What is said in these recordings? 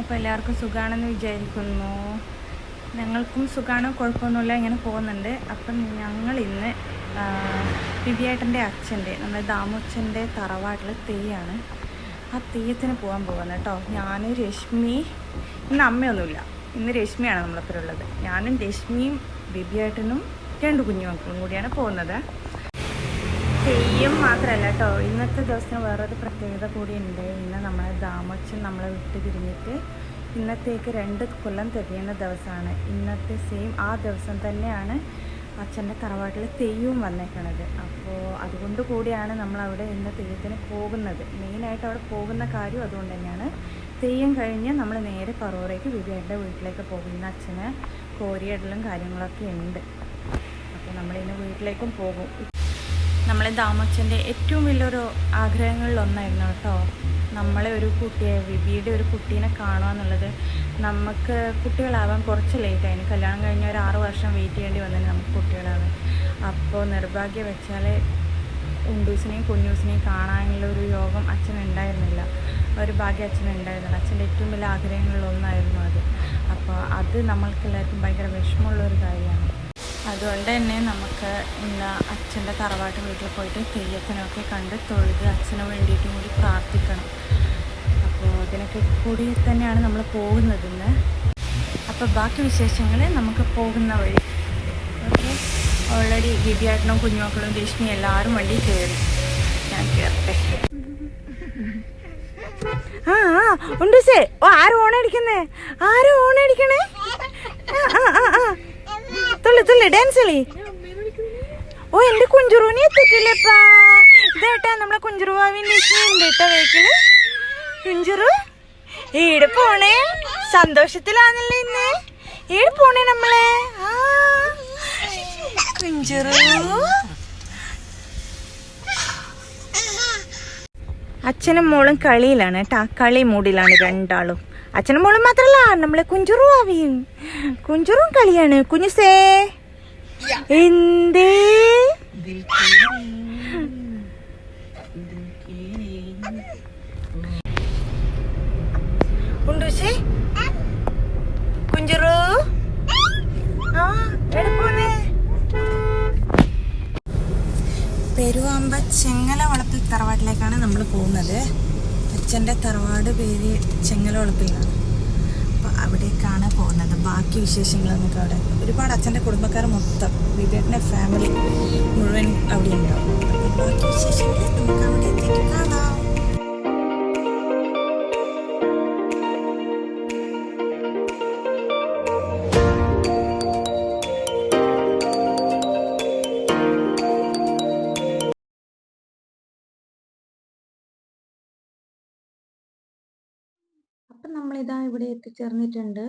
അപ്പോൾ എല്ലാവർക്കും സുഖമാണെന്ന് വിചാരിക്കുന്നു. ഞങ്ങൾക്കും സുഖമാണ് കുഴപ്പമൊന്നുമില്ല. ഇങ്ങനെ പോകുന്നുണ്ട്. അപ്പം ഞങ്ങൾ ഇന്ന് ദിവ്യേട്ടന്റെ അച്ഛന്റെ നമ്മുടെ ദാമുച്ചന്റെ തറവാട്ടിൽ തെയ്യാണ്. ആ തെയ്യത്തിന് പോകാൻ പോകുന്നത് കേട്ടോ. ഞാൻ രശ്മി ഇന്ന് അമ്മയൊന്നുമില്ല. ഇന്ന് രശ്മിയാണ് നമ്മളൊപ്പം ഞാനും രശ്മിയും ബിബിയേട്ടനും രണ്ട് കുഞ്ഞുമക്കളും കൂടിയാണ് പോകുന്നത്. തെയ്യം മാത്രമല്ല കേട്ടോ. ഇന്നത്തെ ദിവസത്തിന് വേറൊരു പ്രത്യേകത കൂടി ഉണ്ട് ഇന്ന് നമ്മളെ ദാമച്ചൻ നമ്മളെ വിട്ട് പിരിഞ്ഞിട്ട് ഇന്നത്തേക്ക് രണ്ട് കൊല്ലം തികയുന്ന ദിവസമാണ്. ഇന്നത്തെ സെയിം ആ ദിവസം തന്നെയാണ് അച്ഛന്റെ തറവാട്ടിൽ തെയ്യവും വന്നേക്കണത്. അപ്പോൾ അതുകൊണ്ട് കൂടിയാണ് നമ്മൾ അവിടെ ഇന്ന് തെയ്യത്തിന് പോകുന്നത്. മെയിനായിട്ട് അവിടെ പോകുന്ന കാര്യം അതുകൊണ്ട് തന്നെയാണ്. തെയ്യം കഴിഞ്ഞ് നമ്മൾ നേരെ പറവറേക്ക് വിവേയുടെ വീട്ടിലേക്ക് പോകും. ഇന്ന് അച്ഛന് കോരിയിടലും കാര്യങ്ങളൊക്കെ ഉണ്ട്. അപ്പോൾ നമ്മളിന്ന് വീട്ടിലേക്കും പോകും. നമ്മളെ ദാമച്ചന്റെ ഏറ്റവും വലിയൊരു ആഗ്രഹങ്ങളിലൊന്നായിരുന്നു കേട്ടോ. നമ്മളെ ഒരു കുട്ടിയെ വിബിയുടെ ഒരു കുട്ടീനെ കാണുക എന്നുള്ളത്. നമുക്ക് കുട്ടികളാവാൻ കുറച്ച് ലേറ്റായി കല്യാണം കഴിഞ്ഞ ഒരു ആറ് വർഷം വെയിറ്റ് ചെയ്യേണ്ടി വന്നതിന് നമുക്ക് കുട്ടികളാവാൻ. അപ്പോൾ നിർഭാഗ്യം വെച്ചാൽ ഉണ്ടൂസിനെയും കുഞ്ഞൂസിനെയും കാണാനുള്ള ഒരു യോഗം അച്ഛനുണ്ടായിരുന്നില്ല ഒരു ഭാഗ്യം അച്ഛനുണ്ടായിരുന്നില്ല അച്ഛന്റെ ഏറ്റവും വലിയ ആഗ്രഹങ്ങളിലൊന്നായിരുന്നു അത്. അപ്പോൾ അത് നമ്മൾക്കെല്ലാവർക്കും ഭയങ്കര വിഷമമുള്ള ഒരു കാര്യമാണ്. അതുകൊണ്ട് തന്നെ നമുക്ക് ഇന്ന് അച്ഛന്റെ തറവാട്ട് വീട്ടിൽ പോയിട്ട് തെയ്യത്തിനൊക്കെ കണ്ട് തൊഴുത് അച്ഛന് വേണ്ടിയിട്ടും കൂടി പ്രാർത്ഥിക്കണം. അപ്പോൾ അതിനൊക്കെ കൂടി തന്നെയാണ് നമ്മൾ പോകുന്നത് ഇന്ന്. അപ്പോൾ ബാക്കി വിശേഷങ്ങൾ നമുക്ക് പോകുന്ന വഴി. ഓക്കെ. ഓൾറെഡി ഗിബിയാട്ടനും കുഞ്ഞുമക്കളും രശ്മി എല്ലാവരും വണ്ടി കയറി. ഞാൻ കയറട്ടെ. ആ ആ ഉണ്ട് സേ. ഓ ആരും ഓണടിക്കുന്നേ ആരും ഓണടിക്കണേ ആ ആ ആ. തുള്ളി തുള്ളി ഡാൻസ് കളി. ഓ എന്റെ കുഞ്ചുറൂനി എത്തിട്ടില്ലപ്പാ ഇതേട്ടാ നമ്മളെ കുഞ്ചുറുവാവിന്റെ ഉണ്ട് കേട്ടോ വേക്കിൽ കുഞ്ചുറു ഈടെ പോണേ. സന്തോഷത്തിലാണല്ലേ ഇന്ന്? ഈടെ പോണേ നമ്മളെ. കുഞ്ചുറു. അച്ഛനും മോളും കളിയിലാണ് കേട്ടാ. കളി മൂടിലാണ് രണ്ടാളും. അച്ഛനും മോളും മാത്രല്ല നമ്മളെ കുഞ്ചുറു ആവിയും. കുഞ്ചുറും കളിയാണ്. കുഞ്ഞുസേ എന്തേ? കുണ്ടുസേ കുഞ്ചുറു. പെരുവാമ്പ ചെങ്ങല വളപ്പിൽ തറവാട്ടിലേക്കാണ് നമ്മൾ പോകുന്നത്. അച്ഛന്റെ തറവാട് പേര് ചെങ്ങല വളപ്പിലാണ് അപ്പോൾ അവിടേക്കാണ് പോകുന്നത്. ബാക്കി വിശേഷങ്ങൾ നമുക്ക് അവിടെ. ഒരുപാട് അച്ഛന്റെ കുടുംബക്കാർ മൊത്തം. വിവേകന്റെ ഫാമിലി മുഴുവൻ അവിടെ ഉണ്ടാവും. ബാക്കി വിശേഷങ്ങൾ നമുക്ക് അവിടെ എത്തിയിട്ട് കാണാം. അപ്പം നമ്മളിതാ ഇവിടെ എത്തിച്ചേർന്നിട്ടുണ്ട്.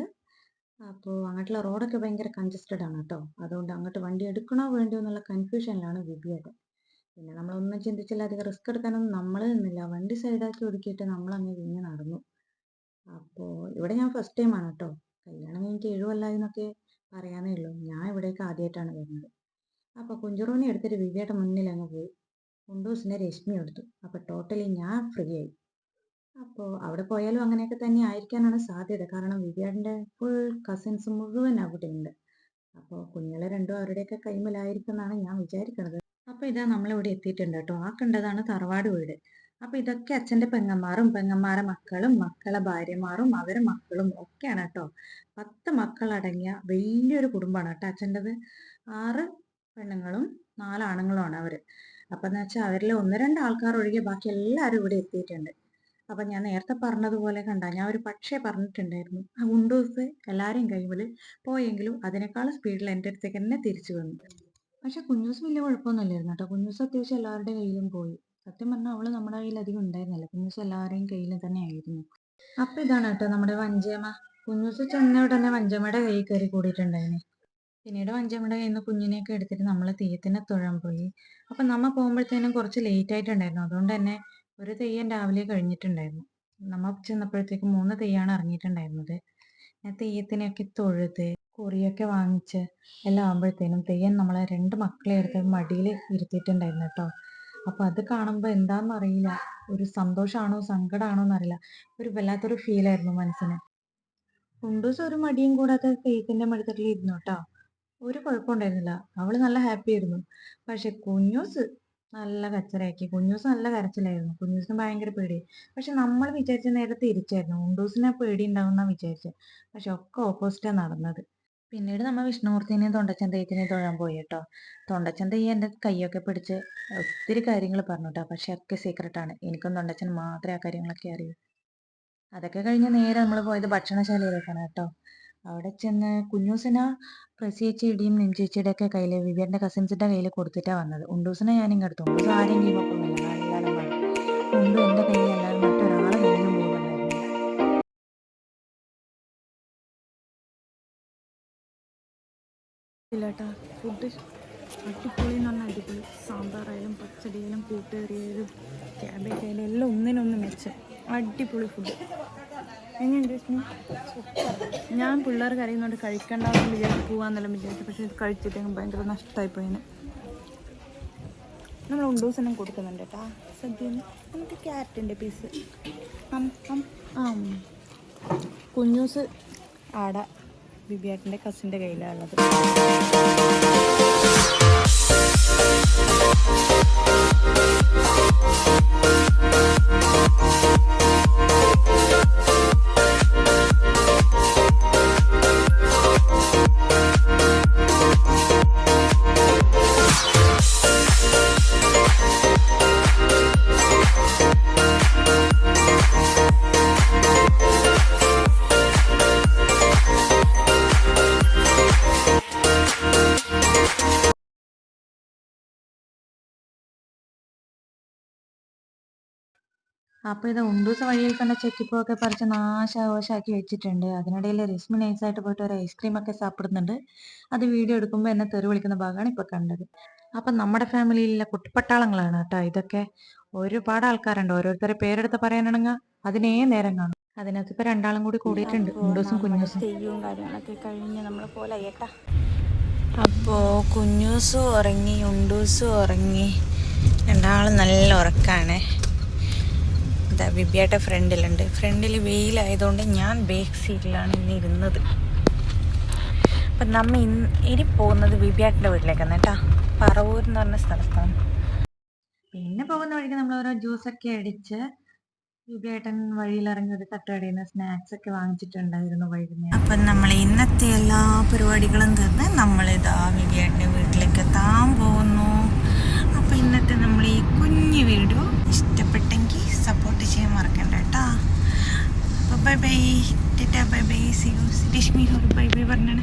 അപ്പോൾ അങ്ങോട്ടുള്ള റോഡൊക്കെ ഭയങ്കര കൺജസ്റ്റഡ് ആണ് കേട്ടോ അതുകൊണ്ട് അങ്ങോട്ട് വണ്ടി എടുക്കണോ വേണ്ടോ എന്നുള്ള കൺഫ്യൂഷനിലാണ് വിബിയുടെ പിന്നെ നമ്മളൊന്നും ചിന്തിച്ചില്ല അധികം റിസ്ക് എടുക്കാനൊന്നും നമ്മൾ നിന്നില്ല. വണ്ടി സൈഡാക്കി ഒതുക്കിയിട്ട് നമ്മൾ അങ്ങ് വിഞ്ഞ് നടന്നു. അപ്പോൾ ഇവിടെ ഞാൻ ഫസ്റ്റ് ടൈം ആണ് കേട്ടോ കല്യാണം കഴിഞ്ഞിട്ട് എഴുവല്ലായി എന്നൊക്കെ പറയാനേ ഉള്ളൂ. ഞാൻ ഇവിടേക്ക് ആദ്യമായിട്ടാണ് വരുന്നത്. അപ്പോൾ കുഞ്ചുറൂനെ എടുത്തിട്ട് വിവിയുടെ മുന്നിൽ അങ്ങ് പോയി. കുണ്ടൂസിനെ രശ്മി എടുത്തു. അപ്പോൾ ടോട്ടലി ഞാൻ ഫ്രീ ആയി. അപ്പോൾ അവിടെ പോയാലും അങ്ങനെയൊക്കെ തന്നെ ആയിരിക്കാനാണ് സാധ്യത. കാരണം വിവിയാടിന്റെ ഫുൾ കസിൻസ് മുഴുവൻ അവിടെ ഉണ്ട് അപ്പോൾ കുഞ്ഞുങ്ങളെ രണ്ടും അവരുടെയൊക്കെ കൈമലായിരിക്കും എന്നാണ് ഞാൻ വിചാരിക്കുന്നത് അപ്പൊ ഇതാ നമ്മളിവിടെ എത്തിയിട്ടുണ്ട് കേട്ടോ. ആ കണ്ടതാണ് തറവാട് വീട്. അപ്പൊ ഇതൊക്കെ അച്ഛന്റെ പെങ്ങന്മാരും പെങ്ങന്മാരെ മക്കളും മക്കളെ ഭാര്യമാരും അവരെ മക്കളും ഒക്കെയാണ് കേട്ടോ. പത്ത് മക്കളടങ്ങിയ വലിയൊരു കുടുംബമാണ് കേട്ടോ അച്ഛന്റെത്. ആറ് പെണ്ണുങ്ങളും നാലാണുങ്ങളുമാണ് ആണുങ്ങളുമാണ് അവർ. എന്ന് വെച്ചാൽ അവരിൽ ഒന്ന് രണ്ട് ആൾക്കാർ ഒഴികെ ബാക്കി എല്ലാവരും ഇവിടെ എത്തിയിട്ടുണ്ട്. അപ്പം ഞാൻ നേരത്തെ പറഞ്ഞതുപോലെ കണ്ട ഞാൻ ഒരു പക്ഷേ പറഞ്ഞിട്ടുണ്ടായിരുന്നു. ആ ഉണ്ടൂസ് എല്ലാവരെയും കൈമിൽ പോയെങ്കിലും അതിനേക്കാൾ സ്പീഡിൽ എന്റെ അടുത്തേക്ക് തന്നെ തിരിച്ചു വന്നു. പക്ഷെ കുഞ്ഞൂസ് വലിയ കുഴപ്പമൊന്നുമില്ലായിരുന്നു കേട്ടോ. കുഞ്ഞൂസ് അത്യാവശ്യം എല്ലാവരുടെ കയ്യിലും പോയി. സത്യം പറഞ്ഞാൽ അവൾ നമ്മുടെ കയ്യിൽ അധികം ഉണ്ടായിരുന്നില്ല. കുഞ്ഞൂസ് എല്ലാവരെയും കയ്യിലും തന്നെ ആയിരുന്നു. അപ്പം ഇതാണ് കേട്ടോ നമ്മുടെ വഞ്ചേമ കുഞ്ഞൂസ് ചെന്ന ഉടനെ വഞ്ചമ്മയുടെ കയ്യിൽ കയറി കൂടിയിട്ടുണ്ടായിരുന്നു പിന്നീട് വഞ്ചമ്മയുടെ കയ്യിൽ നിന്ന് കുഞ്ഞിനെയൊക്കെ എടുത്തിട്ട് നമ്മൾ തീയത്തിനെ തൊഴാൻ പോയി. അപ്പം നമ്മ പോകുമ്പോഴത്തേനും കുറച്ച് ലേറ്റ് ആയിട്ടുണ്ടായിരുന്നു. അതുകൊണ്ട് തന്നെ ഒരു തെയ്യം രാവിലെ കഴിഞ്ഞിട്ടുണ്ടായിരുന്നു. നമ്മ ചെന്നപ്പോഴത്തേക്ക് മൂന്ന് തെയ്യാണ് ഇറങ്ങിയിട്ടുണ്ടായിരുന്നത്. ഞാൻ തെയ്യത്തിനെയൊക്കെ തൊഴുത് കുറിയൊക്കെ വാങ്ങിച്ച് എല്ലാം ആകുമ്പോഴത്തേനും തെയ്യം നമ്മളെ രണ്ട് മക്കളെ എടുത്ത് മടിയിൽ ഇരുത്തിയിട്ടുണ്ടായിരുന്നു കേട്ടോ. അപ്പോൾ അത് കാണുമ്പോൾ എന്താണെന്ന് അറിയില്ല. ഒരു സന്തോഷമാണോ സങ്കടമാണോ എന്നറിയില്ല. ഒരു വല്ലാത്തൊരു ഫീലായിരുന്നു മനസ്സിന്. കുണ്ടൂസ് ഒരു മടിയും കൂടാതെ തെയ്യത്തിന്റെ മടിത്തട്ടിൽ ഇരുന്നു കേട്ടോ. ഒരു കുഴപ്പമുണ്ടായിരുന്നില്ല. അവൾ നല്ല ഹാപ്പി ആയിരുന്നു. പക്ഷെ കുഞ്ഞൂസ് നല്ല കച്ചറയാക്കി. കുഞ്ഞൂസ് നല്ല കരച്ചിലായിരുന്നു. കുഞ്ഞൂസിന് ഭയങ്കര പേടി. പക്ഷെ നമ്മൾ വിചാരിച്ച നേരെ തിരിച്ചായിരുന്നു. ഉണ്ടൂസിനെ പേടി ഉണ്ടാവുന്ന വിചാരിച്ചത് പക്ഷെ ഒക്കെ ഓപ്പോസിറ്റാണ് നടന്നത്. പിന്നീട് നമ്മൾ വിഷ്ണുമൂർത്തിനെയും തൊണ്ടച്ചന്തയ്യത്തിനെയും തൊഴാൻ പോയി കേട്ടോ. തൊണ്ടച്ചന്തയ്യ എന്റെ കൈയൊക്കെ പിടിച്ച് ഒത്തിരി കാര്യങ്ങൾ പറഞ്ഞു കേട്ടോ പക്ഷെ ഒക്കെ സീക്രട്ടാണ്. എനിക്കും തൊണ്ടച്ചൻ മാത്രമേ ആ കാര്യങ്ങളൊക്കെ അറിയൂ. അതൊക്കെ കഴിഞ്ഞ് നേരെ നമ്മൾ പോയത് ഭക്ഷണശാലയിലേക്കാണ് കേട്ടോ. അവിടെ ചെന്ന് കുഞ്ഞൂസിന പ്രസിയേച്ചിയുടെയും നെഞ്ചേച്ചിയുടെ ഒക്കെ കയ്യിൽ വിവിയന്റെ കസിൻസിന്റെ കയ്യിൽ കൊടുത്തിട്ടാണ് വന്നത്. ഉണ്ടൂസിനെ ഞാൻ ഇങ്ങെടുത്തു ഉണ്ടൂസ് ആരെയും കീമൊക്കൊന്നുമില്ല നല്ല ഉണ്ടു എന്റെ കയ്യിൽ അല്ലാതെ മറ്റൊരാളെ കയ്യിലും പോകുന്നുണ്ടായിരുന്നു ഇല്ലേട്ടാ. ഫുഡ് അടിപൊളി എന്ന് പറഞ്ഞാൽ അടിപൊളി. സാമ്പാറായാലും പച്ചടിയായാലും കൂട്ടുകറിയായാലും ക്യാബേജ് ആയാലും എല്ലാം ഒന്നിനൊന്ന് മെച്ചം അടിപൊളി ഫുഡ് എങ്ങനെയുണ്ട് വിഷ്ണു? ഞാൻ പിള്ളേർ കരയുന്നതുകൊണ്ട് കഴിക്കണ്ടെന്ന് വിചാരിച്ച് പോവാന്നെല്ലാം വിചാരിച്ചു പക്ഷെ കഴിച്ചിട്ട് ഭയങ്കര നഷ്ടമായി പോയിന് നമ്മൾ ഉണ്ടൂസെല്ലാം കൊടുക്കുന്നുണ്ട് കേട്ടാ. സദ്യ നമുക്ക് ക്യാരറ്റിന്റെ പീസ്. കുഞ്ഞൂസ് ആട ബിബിയാട്ടിന്റെ കസിന്റെ കയ്യിലാണുള്ളത്. അപ്പോൾ ഇത് ഉണ്ടൂസ് വഴിയിൽ കണ്ട ചെക്കിപ്പൊക്കെ പറിച്ച് നാശാവശാക്കി വെച്ചിട്ടുണ്ട്. അതിനിടയിൽ രശ്മി നൈസായിട്ട് പോയിട്ട് ഒരു ഐസ്ക്രീം ഒക്കെ സാപ്പിടുന്നുണ്ട്. അത് വീഡിയോ എടുക്കുമ്പോൾ എന്നെ തെറി വിളിക്കുന്ന ഭാഗമാണ് ഇപ്പോൾ കണ്ടത്. അപ്പം നമ്മുടെ ഫാമിലിയിലെ കുട്ടിപ്പട്ടാളങ്ങളാണ് കേട്ടോ ഇതൊക്കെ. ഒരുപാട് ആൾക്കാരുണ്ട്. ഓരോരുത്തരെ പേരെടുത്ത് പറയാനാണെങ്കിൽ അതിനേ നേരം കാണും. അതിനകത്ത് ഇപ്പൊ രണ്ടാളും കൂടി കൂടിയിട്ടുണ്ട്. ഉണ്ടൂസും കുഞ്ഞൂസും. തെയ്യവും കാര്യങ്ങളൊക്കെ കഴിഞ്ഞ് നമ്മൾ പോലെ അപ്പോൾ കുഞ്ഞൂസും ഉറങ്ങി ഉണ്ടൂസും ഉറങ്ങി. രണ്ടാളും നല്ല ഉറക്കാണ്. ഇതാ ബിബിയാട്ട ഫ്രണ്ടിലുണ്ട്. ഫ്രണ്ടിൽ വെയിലായതുകൊണ്ട് ഞാൻ ബേക്ക് സീറ്റിലാണ് ഇന്ന് ഇരുന്നത്. അപ്പം നമ്മ ഇന്ന് ഇനി പോകുന്നത് ബിബിയാട്ടിന്റെ വീട്ടിലേക്കാണ് കേട്ടാ. പറവൂർ എന്ന് പറഞ്ഞ സ്ഥലത്താണ്. പിന്നെ പോകുന്ന വഴിക്ക് നമ്മൾ ഓരോ ജ്യൂസൊക്കെ അടിച്ച് വിവേട്ടൻ വഴിയിലിറങ്ങി ഒരു തട്ടുകടയിൽ നിന്ന് സ്നാക്സ് ഒക്കെ വാങ്ങിച്ചിട്ടുണ്ടായിരുന്നു വൈകുന്നേരം. അപ്പം നമ്മൾ ഇന്നത്തെ എല്ലാ പരിപാടികളും തീർന്ന് നമ്മളിതാ ബിബിയേട്ടന്റെ വീട്ടിലേക്ക് എത്താൻ പോകുന്നു. അപ്പം ഇന്നത്തെ നമ്മൾ ഈ കുഞ്ഞു വീഡിയോ ഇഷ്ടപ്പെട്ടെങ്കിൽ സി യു രശ്മി ഒരു ബൈ ബൈ പറഞ്ഞേ